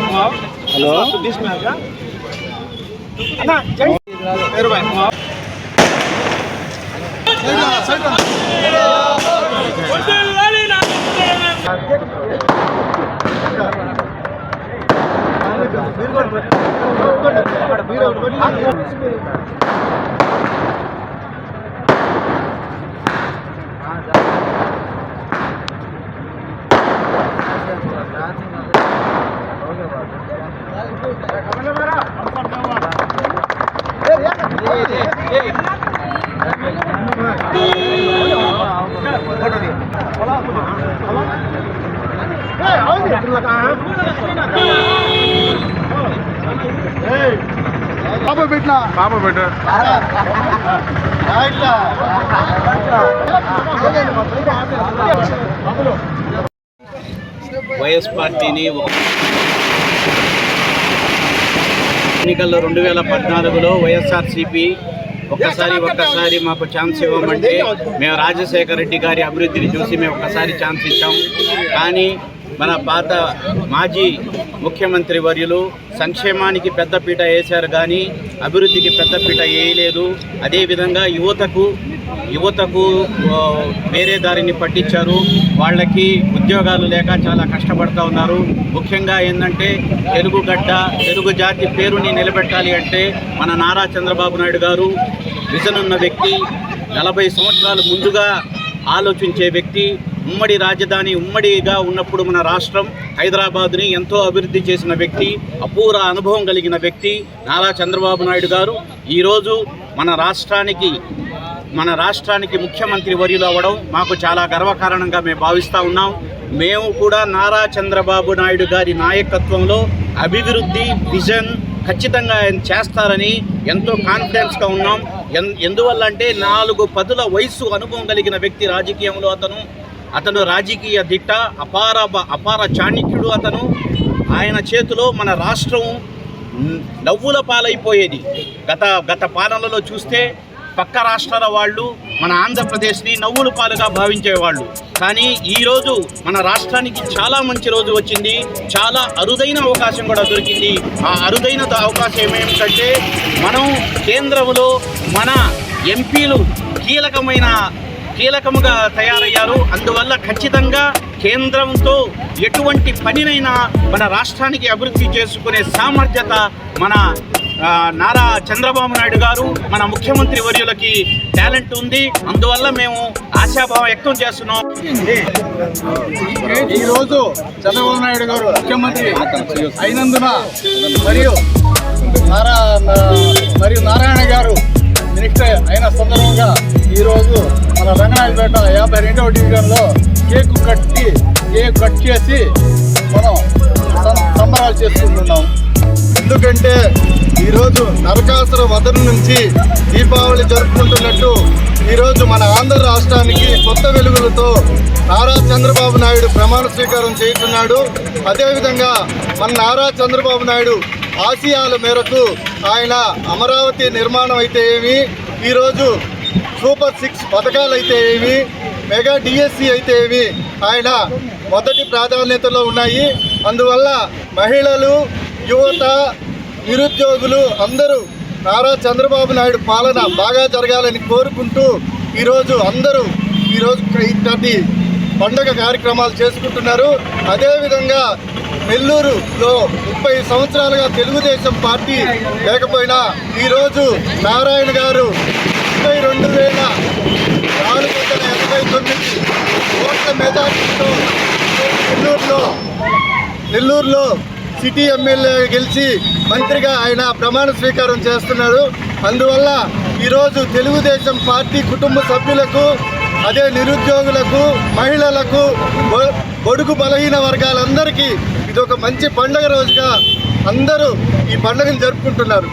Hello बीस Thank you. పాప పెట్టినా పాప బిడ్డ వైఎస్ పార్టీని ఒక- ఎన్నికల్లో రెండు వేల పద్నాలుగులో వైఎస్ఆర్సీపీ ఒక్కసారి ఒక్కసారి మాకు ఛాన్స్ ఇవ్వమంటే మేము రాజశేఖర రెడ్డి గారి అభివృద్ధిని చూసి మేము ఒక్కసారి ఛాన్స్ ఇచ్చాం. కానీ మన పాత మాజీ ముఖ్యమంత్రి వర్యులు సంక్షేమానికి పెద్దపీట వేశారు కానీ అభివృద్ధికి పెద్దపీట వేయలేదు. అదేవిధంగా యువతకు యువతకు వేరే దారిని పట్టించారు. వాళ్ళకి ఉద్యోగాలు లేక చాలా కష్టపడుతూ ఉన్నారు. ముఖ్యంగా ఏంటంటే తెలుగు గడ్డ తెలుగు జాతి పేరుని నిలబెట్టాలి అంటే మన నారా చంద్రబాబు నాయుడు గారు విజన్ ఉన్న వ్యక్తి నలభై సంవత్సరాలు ముందుగా ఆలోచించే వ్యక్తి ఉమ్మడి రాజధాని ఉమ్మడిగా ఉన్నప్పుడు మన రాష్ట్రం హైదరాబాద్ని ఎంతో అభివృద్ధి చేసిన వ్యక్తి అపూర్వ అనుభవం కలిగిన వ్యక్తి నారా చంద్రబాబు నాయుడు గారు. ఈరోజు మన రాష్ట్రానికి మన రాష్ట్రానికి ముఖ్యమంత్రి వర్యులు అవ్వడం మాకు చాలా గర్వకారణంగా మేము భావిస్తూ ఉన్నాం. మేము కూడా నారా చంద్రబాబు నాయుడు గారి నాయకత్వంలో అభివృద్ధి విజన్ ఖచ్చితంగా ఆయన చేస్తారని ఎంతో కాన్ఫిడెన్స్గా ఉన్నాం. ఎన్ ఎందువల్ల అంటే నాలుగు పదుల వయసు అనుభవం కలిగిన వ్యక్తి రాజకీయంలో అతను అతను రాజకీయ దిట్ట అపార బ- అపార చాణిక్యుడు అతను. ఆయన చేతిలో మన రాష్ట్రం నవ్వుల పాలైపోయేది. గత గత పాలనలో చూస్తే పక్క రాష్ట్రాల వాళ్ళు మన ఆంధ్రప్రదేశ్ని నవ్వుల పాలుగా భావించేవాళ్ళు. కానీ ఈరోజు మన రాష్ట్రానికి చాలా మంచి రోజు వచ్చింది. చాలా అరుదైన అవకాశం కూడా దొరికింది. ఆ అరుదైన అవకాశం ఏమేమిటంటే మనం కేంద్రంలో మన ఎంపీలు కీలకమైన కీలకముగా తయారయ్యారు. అందువల్ల ఖచ్చితంగా కేంద్రంతో ఎటువంటి పనినైనా మన రాష్ట్రానికి అభివృద్ధి చేసుకునే సామర్థ్యత మన నారా చంద్రబాబు నాయుడు గారు మన ముఖ్యమంత్రి వర్యులకి టాలెంట్ ఉంది. అందువల్ల మేము ఆశాభావం వ్యక్తం చేస్తున్నాం. ఈరోజు చంద్రబాబు నాయుడు గారు ముఖ్యమంత్రి అయినందున మరియు నారా మరియు నారాయణ గారు మినిస్టర్ అయిన సందర్భంగా ఈరోజు మన రంగనాయపేట యాభై రెండవ డివిజన్లో కేక్ కట్టి కేక్ కట్ చేసి మనం సంబరాలు చేసుకుంటున్నాం. ఎందుకంటే ఈరోజు నరకాసుర వదన నుంచి దీపావళి జరుపుకుంటున్నట్టు ఈరోజు మన ఆంధ్ర రాష్ట్రానికి కొత్త వెలుగులతో నారా చంద్రబాబు నాయుడు ప్రమాణ స్వీకారం చేస్తున్నాడు అదేవిధంగా మన నారా చంద్రబాబు నాయుడు ఆశయాల మేరకు ఆయన అమరావతి నిర్మాణం అయితే ఏమి ఈరోజు సూపర్ సిక్స్ పథకాలు అయితే ఏమి మెగా డిఎస్సి అయితే ఏమి ఆయన మొదటి ప్రాధాన్యతలో ఉన్నాయి. అందువల్ల మహిళలు యువత నిరుద్యోగులు అందరూ నారా చంద్రబాబు నాయుడు పాలన బాగా జరగాలని కోరుకుంటూ ఈరోజు అందరూ ఈరోజు ఇట్లాంటి పండగ కార్యక్రమాలు చేసుకుంటున్నారు. అదేవిధంగా నెల్లూరులో ముప్పై సంవత్సరాలుగా తెలుగుదేశం పార్టీ లేకపోయినా ఈరోజు నారాయణ గారు ముప్పై రెండు వేల నాలుగు వందల ఎనభై తొమ్మిది ఓట్ల మెజార్టీతో నెల్లూరులో నెల్లూరులో సిటీ ఎమ్మెల్యే గెలిచి మంత్రిగా ఆయన ప్రమాణ స్వీకారం చేస్తున్నారు అందువల్ల ఈరోజు తెలుగుదేశం పార్టీ కుటుంబ సభ్యులకు అదే నిరుద్యోగులకు మహిళలకు కొడుకు బలహీన వర్గాలందరికీ ఇది ఒక మంచి పండగ రోజుగా అందరూ ఈ పండుగను జరుపుకుంటున్నారు.